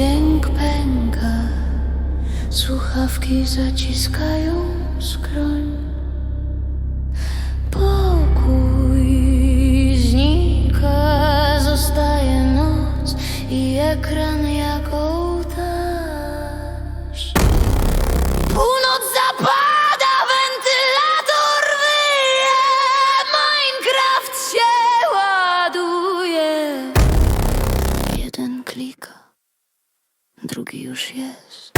dźwięk pęka, słuchawki zaciskają skroń. Pokój znika, zostaje noc i ekran jak ołtarz. Północ zapada, wentylator wyje, Minecraft się ładuje. Jeden klika, drugi już jest.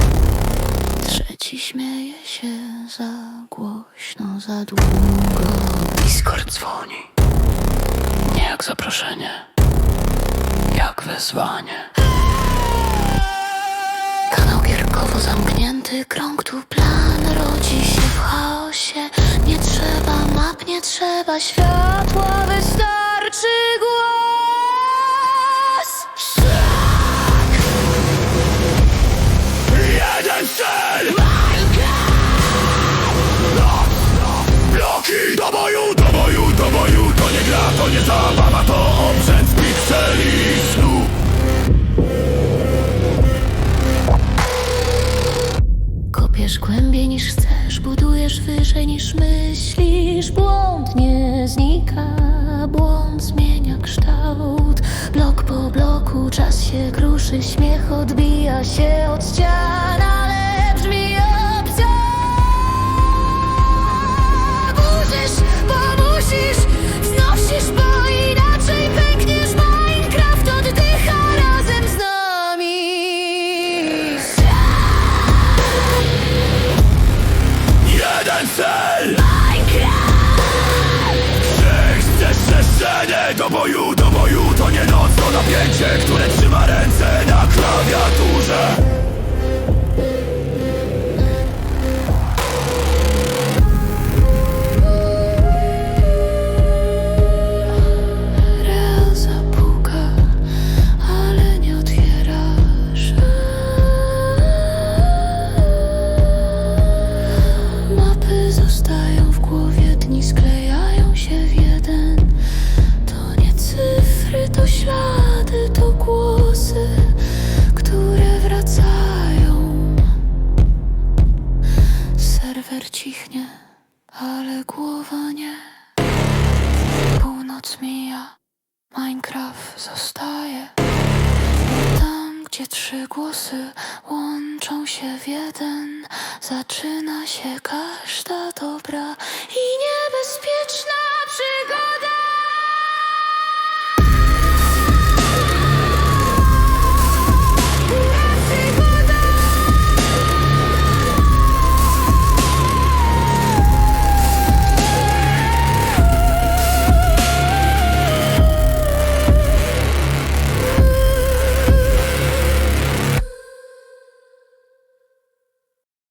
Trzeci śmieje się za głośno, za długo. Discord dzwoni. Nie jak zaproszenie, jak wezwanie. Kanał gierkowo zamknięty, krąg tu plan rodzi się w chaosie. Nie trzeba map, nie trzeba światła, wystarczy boju, do boju, do boju To nie gra, to nie zabawa, to obrzęd pikseli snu Kopiesz głębiej niż chcesz, budujesz wyżej niż myślisz. Błąd nie znika, błąd zmienia kształt. Blok po bloku czas się kruszy, śmiech odbija się od ścian, ale brzmi Jeden cel! Czy chcesz do boju, do boju To nie noc, to napięcie, które trzyma ręce na klawiaturze Północ mija, Minecraft zostaje. Tam, gdzie trzy głosy łączą się w jeden, zaczyna się każda dobra i przygoda.